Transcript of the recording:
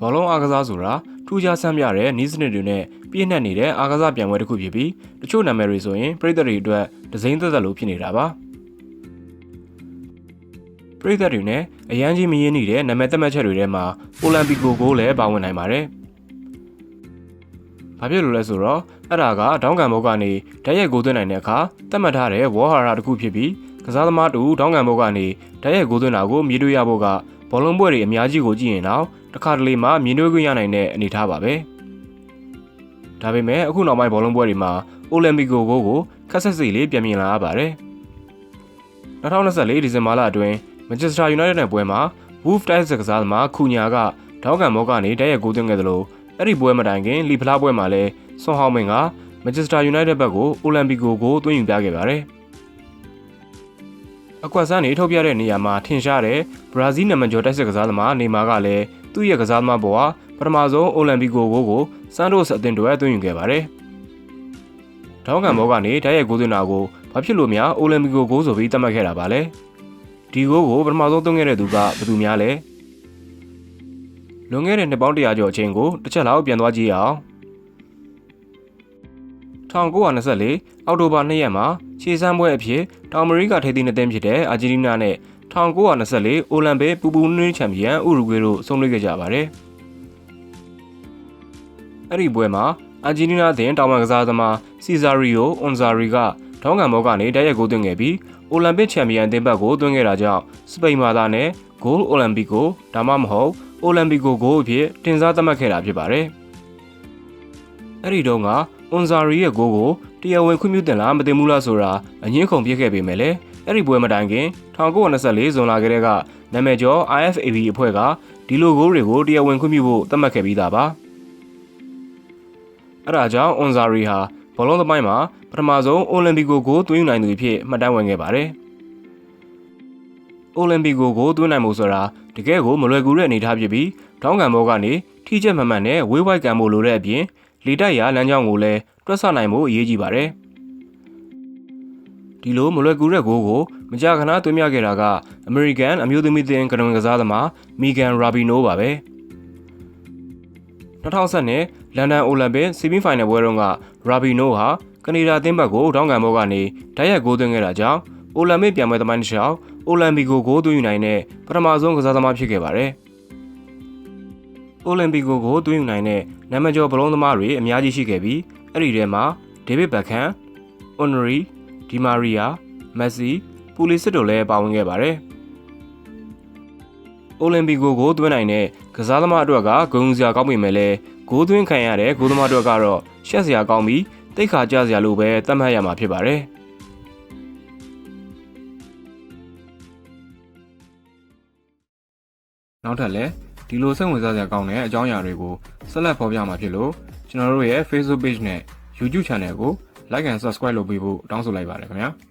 ဘောလုံးအားကစားဆိုတာထူးခြားဆန်းပြတဲ့နည်းစနစ်တွေနဲ့ပြည့်နှက်နေတဲ့အားကစားပြိုင်ပွဲတစ်ခုဖြစ်ပြီးတချို့နာမည်တွေဆိုရင်ပြည်သက်တွေအတွက်ဒဇိမ့်သက်သက်လို့ဖြစ်နေတာပါပြည်သက်တွေနဲ့အရန်ကြီးမရင်းနေတဲ့နာမည်သက်မှတ်ချက်တွေထဲမှာအိုလံပီကိုကိုလည်းပါဝင်နိုင်ပါတယ်။ဘာဖြစ်လို့လဲဆိုတော့အဲ့ဒါကဒေါင်းကန်ဘုတ်ကနေဓာတ်ရိုက်ကိုသွင်းနိုင်တဲ့အခါသတ်မှတ်ထားတဲ့ဝေါ်ဟာရတစ်ခုဖြစ်ပြီးကစားသမားတူဒေါင်းကန်ဘုတ်ကနေဓာတ်ရိုက်ကိုသွင်းတာကိုမြည်တွေ့ရဖို့ကဘောလုံးပွဲတွေအများကြီးကိုကြည့်ရင်တော့ တစ်ခါတလေမှမြင်တွေ့ခွင့်ရနိုင်တဲ့အနေအထားပါပဲ။ဒါပေမဲ့အခုနောက်ပိုင်းဘောလုံးပွဲတွေမှာအိုလံပီကိုကိုကိုခက်ဆက်စီလေးပြန်မြင်လာရပါတယ်။2024ဒီဇင်ဘာလအတွင်းမန်ချက်စတာယူနိုက်တက်နဲ့ပွဲမှာ Wolf တိုက်စစ်ကစားသမားခုညာကဒေါကန်မောကနေတိုက်ရိုက်ကိုသွင်းခဲ့သလိုအဲ့ဒီပွဲမတိုင်ခင်လီဖလားပွဲမှာလည်းဆွန်ဟောင်းမင်ကမန်ချက်စတာယူနိုက်တက်ဘက်ကိုအိုလံပီကိုကိုသွင်းယူပြခဲ့ပါတယ်။အကွက်ဆန်းနေထုတ်ပြတဲ့နေရာမှာထင်ရှားတဲ့ဘရာဇီးနံပါတ်ကျော်တိုက်စစ်ကစားသမားနေမာကလည်း သူ့ရဲ့ကစားသမားပေါ်ဟာပထမဆုံးအိုလံပီကိုကိုကိုစန်တိုစ်အသင်းတော်သွင်းယူခဲ့ပါတယ်။ဒေါကန်မောကနေတိုက်ရိုက်ကိုသွင်းတာကိုဘာဖြစ်လို့များအိုလံပီကိုကိုဆိုပြီးသတ်မှတ်ခဲ့တာပါလဲ။ဒီကိုကိုပထမဆုံးသွင်းခဲ့တဲ့သူကဘယ်သူများလဲ။လွန်ခဲ့တဲ့နှစ်ပေါင်း100ကျော်အချိန်ကိုတစ်ချက်လောက်ပြန်သွားကြည့်ရအောင်။1924အောက်တိုဘာ2ရက်မှာခြေစမ်းပွဲအဖြစ်တောင်အမေရိကထိပ်သီးနှစ်သင်းဖြစ်တဲ့အာဂျင်တီးနားနဲ့ 1924အိုလံပစ်ပူပူနွင်းချန်ပီယံဥရုဂွေတို့ဆုံးဖြတ်ခဲ့ကြပါတယ်။အဲ့ဒီပွဲမှာအာဂျင်တီးနားသင်းတောင်ပန်ကစားသမားစီဇာရီယိုအွန်ဇာရီကထောင်းကန်ဘောကနေတိုက်ရိုက်ကိုသွင်းခဲ့ပြီးအိုလံပစ်ချန်ပီယံအသင်းဘက်ကိုသွင်းခဲ့တာကြောင့်စပိန်မာသားနဲ့ဂိုးအိုလံပီကိုဒါမှမဟုတ်အိုလံပီကိုဂိုးအဖြစ်တင်စားသတ်မှတ်ခဲ့တာဖြစ်ပါတယ်။အဲ့ဒီတုန်းကအွန်ဇာရီရဲ့ဂိုးကိုတရားဝင်ခွင့်ပြုတင်လားမတင်ဘူးလားဆိုတာအငင်းခုန်ပြစ်ခဲ့ပေမဲ့လည်း အဲ့ဒီပွဲမတိုင်ခင်1924ဇွန်လကတည်းကနာမည်ကျော် IFAB အဖွဲ့ကဒီလိုဂိုးတွေကိုတရားဝင်ခွင့်ပြုဖို့သတ်မှတ်ခဲ့ပြီးသားပါအဲ့ဒါကြောင့်အွန်ဇာရီဟာဘောလုံးသမိုင်းမှာပထမဆုံးအိုလံပီကိုဂိုးသွင်းနိုင်သူဖြစ်မှတ်တမ်းဝင်ခဲ့ပါတယ်အိုလံပီကိုဂိုးသွင်းနိုင်မှုဆိုတာတကယ်ကိုမလွယ်ကူတဲ့အနေအထားဖြစ်ပြီးထောင်းကန်ဘောကနေထိချက်မှန်မှန်နဲ့ဝေးဝိုက်ကန်ဖို့လိုတဲ့အပြင်လေတိုက်ရာလမ်းကြောင်းကိုလည်းတွက်ဆနိုင်မှုအရေးကြီးပါတယ် ဒီလိုမလွယ်ကူတဲ့ဂိုးကိုမကြာခဏသွင်းပြခဲ့တာကအမေရိကန်အမျိုးသမီးသင်းကနဝင်ကစားသမားမီဂန်ရာဘီနိုပါပဲ2010နဲ့လန်ဒန်အိုလံပစ်ဆီမီဖိုင်နယ်ပွဲတုန်းကရာဘီနိုဟာကနေဒါအသင်းဘက်ကိုတောင်းကန်ဘောကနေဓာတ်ရိုက်ဂိုးသွင်းခဲ့တာကြောင့်အိုလံပစ်ပြန်ပွဲသမိုင်းတစ်လျှောက်အိုလံပီကိုဂိုးသွင်းယူနိုင်တဲ့ပထမဆုံးကစားသမားဖြစ်ခဲ့ပါတယ်အိုလံပီကိုကိုသွင်းယူနိုင်တဲ့နာမည်ကျော်ဘလုံးသမားတွေအများကြီးရှိခဲ့ပြီးအဲ့ဒီထဲမှာဒေးဗစ်ဘက်ခန်၊အွန်ရီ၊ ဒီမာရီယာ၊မက်ဆီ၊ပူလီစစ်တို့လည်းပါဝင်ခဲ့ပါတယ်။အိုလံပီကိုကိုသွင်းနိုင်တဲ့ကစားသမားအတွက်ကဂုဏ်စရာကောင်းပေမဲ့လည်းဂိုးသွင်းခံရတဲ့ဂိုးသမားအတွက်ကတော့ရှက်စရာကောင်းပြီးတိတ်ခါကြစရာလိုပဲသတ်မှတ်ရမှာဖြစ်ပါတယ်။နောက်ထပ်လည်းဒီလိုစိတ်ဝင်စားစရာကောင်းတဲ့အကြောင်းအရာတွေကိုဆက်လက်ဖော်ပြမှာဖြစ်လို့ကျွန်တော်တို့ရဲ့ Facebook page နဲ့ YouTube channel ကို like and subscribe လုပ်ပေးဖို့တောင်းဆိုလိုက်ပါတယ်ခင်ဗျာ။